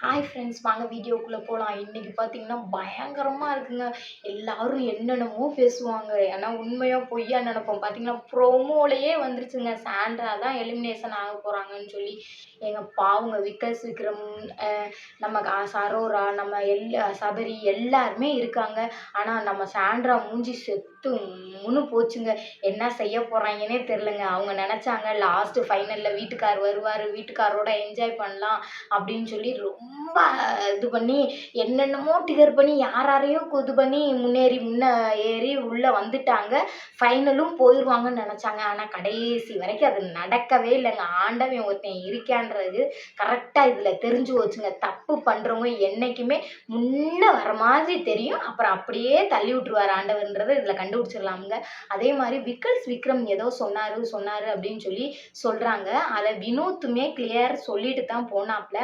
Hi friends வாங்க வீடியோக்குள்ளே போகலாம் இன்றைக்கி பார்த்தீங்கன்னா பயங்கரமாக இருக்குங்க. எல்லாரும் என்னென்னமோ பேசுவாங்க. ஏன்னா உண்மையாக பொய்யா நினைப்போம். பார்த்தீங்கன்னா ப்ரோமோலையே வந்துருச்சுங்க. சாண்ட்ரா தான் எலிமினேஷன் ஆக போகிறாங்கன்னு சொல்லி எங்கள் பாவங்க விக்கல்ஸ் விக்ரம் நம்ம சரோரா நம்ம எல் சபரி எல்லாருமே இருக்காங்க. ஆனால் நம்ம சாண்ட்ரா மூஞ்சி செத்து முன்னு போச்சுங்க. என்ன செய்ய போகிறாங்கன்னே தெரிலங்க அவங்க நினச்சாங்க லாஸ்ட்டு ஃபைனலில் வீட்டுக்கார் வருவார். வீட்டுக்காரோட என்ஜாய் பண்ணலாம். அப்படின்னு சொல்லி ரொம்ப ரொம்ப இது பண்ணி என்னென்னமோ டிகர் பண்ணி யார் யாரையும் இது பண்ணி முன்னேறி முன்ன ஏறி உள்ளே வந்துட்டாங்க. ஃபைனலும் போயிடுவாங்கன்னு நினச்சாங்க. ஆனால் கடைசி வரைக்கும் அது நடக்கவே இல்லைங்க. ஆண்டவன் ஒருத்தன் இருக்கான்றது கரெக்டாக இதில் தெரிஞ்சு போச்சுங்க தப்பு பண்ணுறவங்க என்றைக்குமே முன்ன வர மாதிரி தெரியும். அப்புறம் அப்படியே தள்ளி விட்டுருவார் ஆண்டவன்றதை இதில் கண்டுபிடிச்சிடலாமுங்க. அதே மாதிரி விக்கல்ஸ் விக்ரம் ஏதோ சொன்னார் சொன்னார் அப்படின்னு சொல்லி சொல்கிறாங்க அதை வினோத்துமே கிளியர் சொல்லிட்டு தான் போனாப்ல.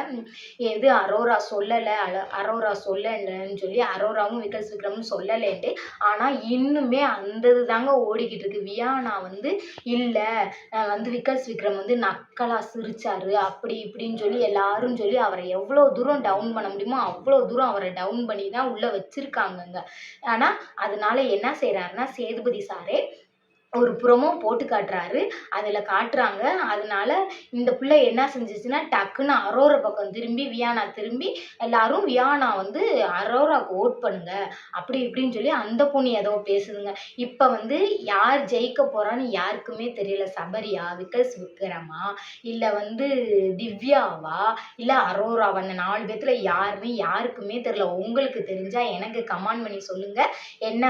எது அரோரா சொல்லலை அல அரோரா சொல்லலைன்னு சொல்லி அரோராவும் விக்கல்ஸ் விக்ரமும் சொல்லலைன்ட்டு. ஆனால் இன்னுமே அந்த இது தாங்க ஓடிக்கிட்டு இருக்கு. வியானா வந்து இல்லை வந்து விக்கல்ஸ் விக்ரம் வந்து நக்கலாக சிரிச்சாரு. அப்படி இப்படின்னு சொல்லி எல்லாரும் சொல்லி அவரை எவ்வளோ தூரம் டவுன் பண்ண முடியுமோ அவ்வளோ தூரம் அவரை டவுன் பண்ணி தான் உள்ளே வச்சுருக்காங்கங்க. ஆனால் அதனால என்ன செய்கிறாருன்னா சேதுபதி சாரே ஒரு புறமோ போட்டு காட்டுறாரு. அதில் காட்டுறாங்க. அதனால இந்த பிள்ளை என்ன செஞ்சுச்சுன்னா டக்குன்னு அரோரா பக்கம் திரும்பி வியானா திரும்பி எல்லாரும் வியானா வந்து அரோராவுக்கு ஓட் பண்ணுங்க. அப்படி இப்படின்னு சொல்லி அந்த பொண்ணு ஏதோ பேசுதுங்க. இப்போ வந்து யார் ஜெயிக்க போகிறான்னு யாருக்குமே தெரியல. சபரியா விக்கல்ஸ் விக்ரமா இல்லை வந்து திவ்யாவா இல்லை அரோராவா. அந்த நாலு பேத்துல யாருன்னு யாருக்குமே தெரியல. உங்களுக்கு தெரிஞ்சால் எனக்கு கமெண்ட் பண்ணி சொல்லுங்கள் என்ன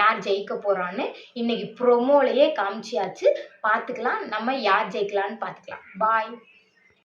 யார் ஜெயிக்க போகிறான்னு இன்னைக்கு ப்ரோமோலையே காமிச்சியாச்சு. பார்த்துக்கலாம் நம்ம யார் ஜெயிக்கலான்னு பார்த்துக்கலாம் பாய்